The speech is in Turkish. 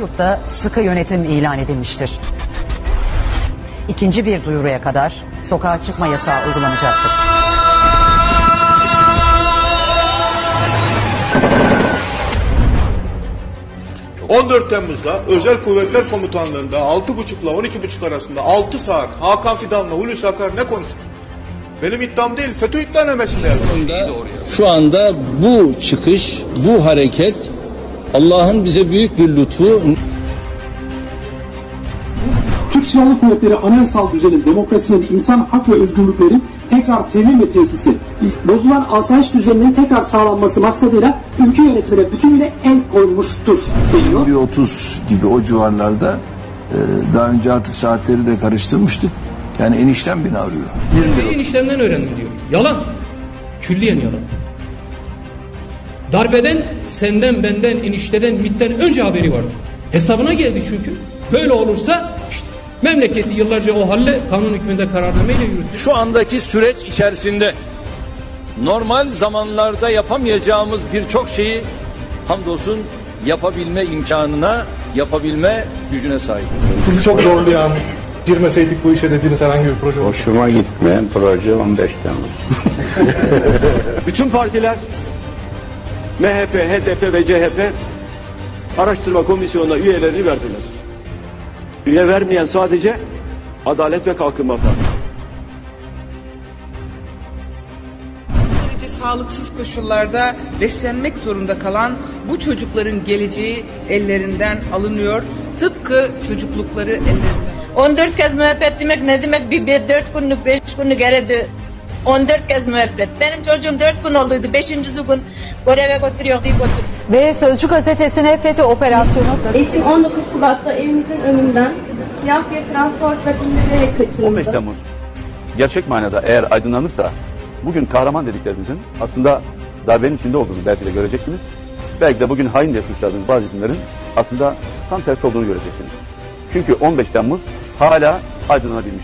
Esenyurt'ta sıkı yönetim ilan edilmiştir. İkinci bir duyuruya kadar sokağa çıkma yasağı uygulanacaktır. Çok 14 Temmuz'da Özel Kuvvetler Komutanlığı'nda 6.30 ile 12.30 arasında 6 saat Hakan Fidan'la Hulusi Akar ne konuştu? Benim iddiam değil, FETÖ iddianamesinde yazmış. Şu anda bu çıkış, bu hareket Allah'ın bize büyük bir lütfu. Türk Silahlı Kuvvetleri anayasal düzenin, demokrasinin, insan hak ve özgürlüklerin tekrar temin ve tesisi, bozulan asayiş düzeninin tekrar sağlanması maksadıyla ülke yönetimine bütünüyle el koymuştur deniyor. Bir 30 gibi o civarlarda e, daha önce artık saatleri de karıştırmıştık. Yani eniştem beni arıyor. eniştemden öğrendim diyor. Yalan. Külliyen yalan. Darbeden senden, benden, enişteden, MİT'ten önce haberi vardı. Hesabına geldi çünkü. Böyle olursa işte memleketi yıllarca o halle kanun hükmünde kararnameyle yürüttü. Şu andaki süreç içerisinde normal zamanlarda yapamayacağımız birçok şeyi hamdolsun yapabilme imkanına, yapabilme gücüne sahip. Sizi çok zorlayan, girmeseydik bu işe dediğiniz herhangi bir proje var. Hoşuma gitmeyen proje 15 Temmuz. Bütün partiler MHP, HDP ve CHP araştırma komisyonuna üyelerini verdiler. Üye vermeyen sadece Adalet ve Kalkınma Partisi. sağlıksız koşullarda beslenmek zorunda kalan bu çocukların geleceği ellerinden alınıyor. Tıpkı çocuklukları ellerinden. 14 kez müebbet demek ne demek? Bir, bir 4 günlük 5 günlük eredi. 14 kez müebbet. Benim çocuğum 4 gün olduydu. 5. gün göreve götürüyor diye götür. Ve Sözcü gazetesine FETÖ operasyonu Eşim 19 Şubat'ta evimizin önünden siyah bir transportla bindirerek kaçırıldı. 15 Temmuz gerçek manada eğer aydınlanırsa bugün kahraman dediklerimizin aslında darbenin içinde olduğunu belki de göreceksiniz. Belki de bugün hain diye suçladığınız bazı isimlerin aslında tam tersi olduğunu göreceksiniz. Çünkü 15 Temmuz hala aydınlanabilmiş.